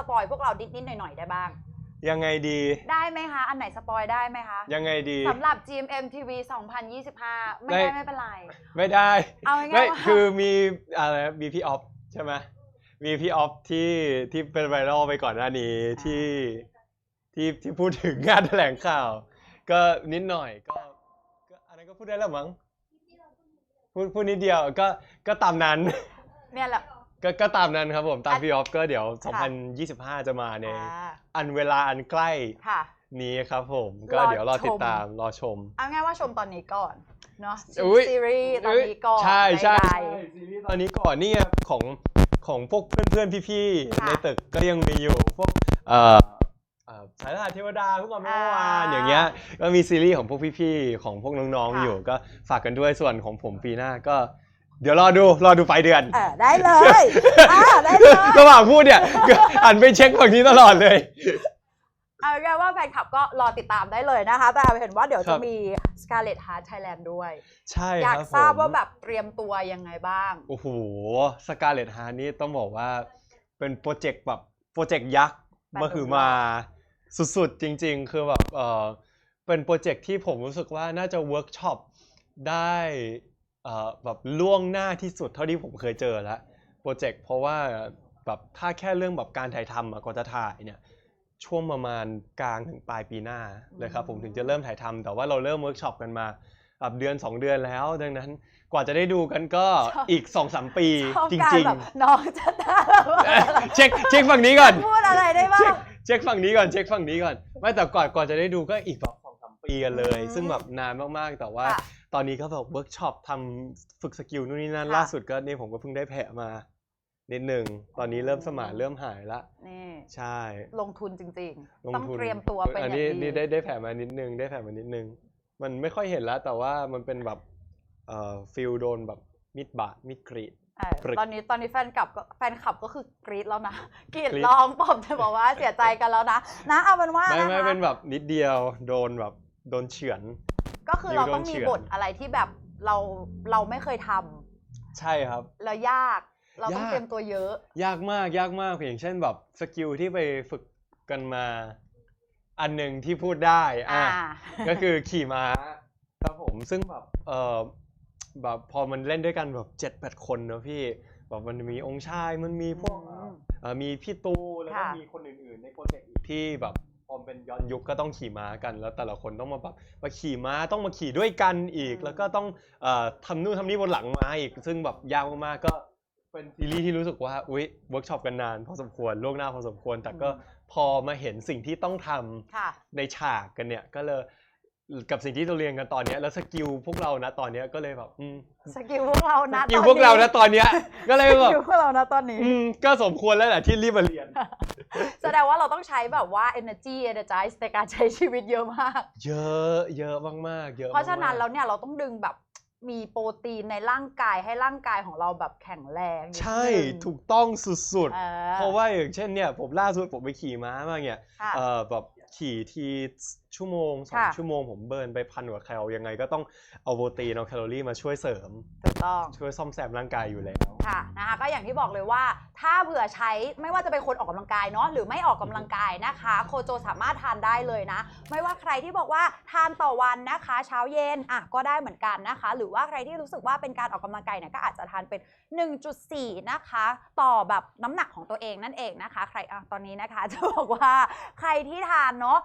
สปอยพวกเรานิดๆหน่อยๆได้บ้าง ยังไงดี ได้ไหมคะ อันไหนสปอยได้ไหมคะยังไงดี สำหรับ GMM TV 2025 ไม่ได้ได้ ไม่เป็นไร ไม่ได้ เอาง่ายๆไม่ว่า คือมีอะไรมีพี่ออฟใช่ไหมมีพี่ออฟที่ที่เป็นไวรัลไปก่อนหน้านี้ที่ที่ที่พูดถึงงานแถลงข่าว ก็นิดหน่อยก็ก็อันนั้นก็พูดได้แล้วมั้งพูดพูดนิดเดียวก็ก็ตามนั้น เนี่ยแหละ ก็ก็ตามนั้นครับผมตามอันพี่ออฟก็เดี๋ยวค่ะ2025 จะมาในอ่าอันเวลาอันใกล้ค่ะนี้ครับผมก็รอเดี๋ยวรอติชดมตามรอชมเอาง่ายว่าชมตอนนี้ก่อนเนาะอุ๊ยซีรีส์ตอนนี้ก่อนใช่ใช่ใดซีรีส์ตอนนี้ก่อนนี่ของของพวกเพื่อนๆพี่ค่ะๆในตึกก็ยังมีอยู่พวกเอ่อเอ่อสายรหัสเทวดาพวกเราเมื่อวานอ่าอย่างเงี้ยก็มีซีรีส์ของพวกพี่ๆของพวกน้องๆค่ะอยู่ก็ฝากกันด้วยส่วนของผมปีหน้าก็ เดี๋ยวรอดูรอดูปลายเดือนๆเออได้เลยอ่าได้เลย ระหว่างพูดเนี่ยก็หันไปเช็คฝั่งนี้ตลอดเลย เอาง่ายๆว่าแฟนคลับก็รอติดตามได้เลยนะคะ แต่เห็นว่าเดี๋ยวครัจะบ มี Scarlet Heart Thailand ด้วย ใช่อยากครับทราบผม ว่าแบบเตรียมตัวยังไงบ้าง โอ้โหสกาเลตฮาร์นี่ต้องบอกว่าเป็นโปรเจกต์แบบโปรเจกต์ยักษ์แบบมาคือมาสุดๆ จริงๆ คือแบบเออเป็นโปรเจกต์ที่ผมรู้สึกว่าน่าจะเวิร์กช็อปได้เอ่อ แบบล่วงหน้าที่สุดเท่าที่ผมเคยเจอแล้วโปรเจกต์เพราะว่าแบบถ้าแค่เรื่องแบบการถ่ายทำอะก่อนจะถ่ายเนี่ยช่วงประมาณกลางถึงปลายปีหน้าเลยครับผมถึงจะเริ่มถ่ายทำแต่ว่าเราเริ่มเวิร์กช็อปกันมาแบบเดือน 2 เดือนแล้ว ดังนั้นกว่าจะได้ดูกันก็ชอบอีก2-3ปีชอบจการริงแบบน้องจะได้ๆเช็คเช็คฝั่งนี้ก่อนพูดอะไรได้บ้าเช็คงเช็คฝั่งนี้ก่อนเช็คฝั่งนี้ก่อน ไม่แต่ก่อนก่อนจะได้ดูก็อีกแบบสองสาม ปีกันเลยอืมซึ่งแบบนานมากๆ แต่ว่า ค่ะตอนนี้ก็แบบเวิร์กช็อปทำฝึกสกิลนู่นนี่นั่นค่ะ ล่าสุดก็นี่ผมก็เพิ่งได้แผลมานิดหนึ่งตอนนี้เริ่มสมานเริ่มหายละ นี่ใช่ลงทุนจริงลๆงต้องทุนเตรียมตัวเป็นออัย่างนี้ดี นี่ได้ได้แผลมานิดนึงได้แผลมานิดนึง มันไม่ค่อยเห็นแล้วแต่ว่ามันเป็นแบบเอ่อฟิลโดนแบบมิดบาดมิดกรีดเออปรึกตอนนี้ตอนนี้แฟนคลับก็แฟนคลับก็คือกรี๊ดแล้วนะกรีดกรี๊ด ร้องปอมจะบอกว่าเสียใจกันแล้วนะนะเอาเป็นว่าไม่นะไม่คะ เป็นแบบนิดเดียวโดนแบบ โดนเฉือน ก็คือเราต้องนิ้วโดนมีเฉือนบทอะไรที่แบบเราเราไม่เคยทำใช่ครับ แล้วยากเราต้องยากเตรียมตัวเยอะ ยากมากยากมากอย่างเช่นแบบสกิลที่ไปฝึกกันมา อันหนึ่งที่พูดได้อะอ่าก็คือขี่ม้าครับผมซึ่งแบบเออแบบพอมันเล่นด้วยกันแบบเจ็ดแปดคนเนอะพี่แบบมันมีองค์ชายมันมีพวกอืมเอ่อมีพี่ตูแล้วก็ค่ะมีคนอื่นๆ ในโปรเจกต์อีกที่แบบพอ เป็นย้อนยุคก็ต้องขี่ม้ากัน แล้วแต่ละคนต้องมาแบบมาขี่ม้าต้องมาขี่ด้วยกันอีก แล้วก็ต้องเอ่อทำนู่นทำนี่บนหลังม้าอีก ซึ่งแบบยากมากๆก็เป็นซีรีส์ที่รู้สึกว่าอุ๊ยเวิร์กช็อปกันนานพอสมควรล่วงหน้าพอสมควร แต่ก็พอมาเห็นสิ่งที่ต้องทำ ค่ะ ในฉากกันเนี่ยก็เลยกับสิ่งที่เราเรียนกันตอนเนี้ยแล้วสกิลพวกเรานะตอนเนี้ยก็เลยแบบอืมสกิลพวกเราสนะกิลพวกเรานะตอนเนี้ยก็เลยสแบบกิลพวกเรานะตอนนี้ อืมก็สมควรแล้วแหละที่รีบมาเรียน แสดงว่าเราต้องใช้แบบว่า energy energize ในการใช้ชีวิตเยอะมาก เยอะเยอะมากๆเยอะเพราะฉะนั้นมกๆแล้วเนี่ยเราต้องดึงแบบมีโปรตีนในร่างกายให้ร่างกายของเราแบบแข็งแรงนิดใช่นึงถูกต้องสุดออๆเพราะว่าอย่างเช่นเนี่ยผมล่าสุดผมไปขี่ม้ามาเนี่ยค่ะเออแบบขี่ทีชั่วโมงสองค่ะชั่วโมงผมเบิร์นไปพันกว่าแคลยังไงก็ต้องเอาโปรตีนเอาแคลอรี่มาช่วยเสริมถูก ต้อง ช่วยซ่อมแซมร่างกายอยู่แล้ว ค่ะนะคะก็อย่างที่บอกเลยว่าถ้าเผื่อใช้ไม่ว่าจะเป็นคนออกกำลังกายเนาะหรือไม่ออกกำลังกายนะคะ โคโจสามารถทานได้เลยนะ ไม่ว่าใครที่บอกว่าทานต่อวันนะคะ เช้าเย็นอะก็ได้เหมือนกันนะคะ หรือว่าใครที่รู้สึกว่าเป็นการออกกำลังกายเนี่ยก็อาจจะทานเป็น 1.4 นะคะ ต่อแบบน้ำหนักของตัวเองนั่นเองนะคะ ใครอะตอนนี้นะคะ จะบอกว่าใครที่ทานเนาะ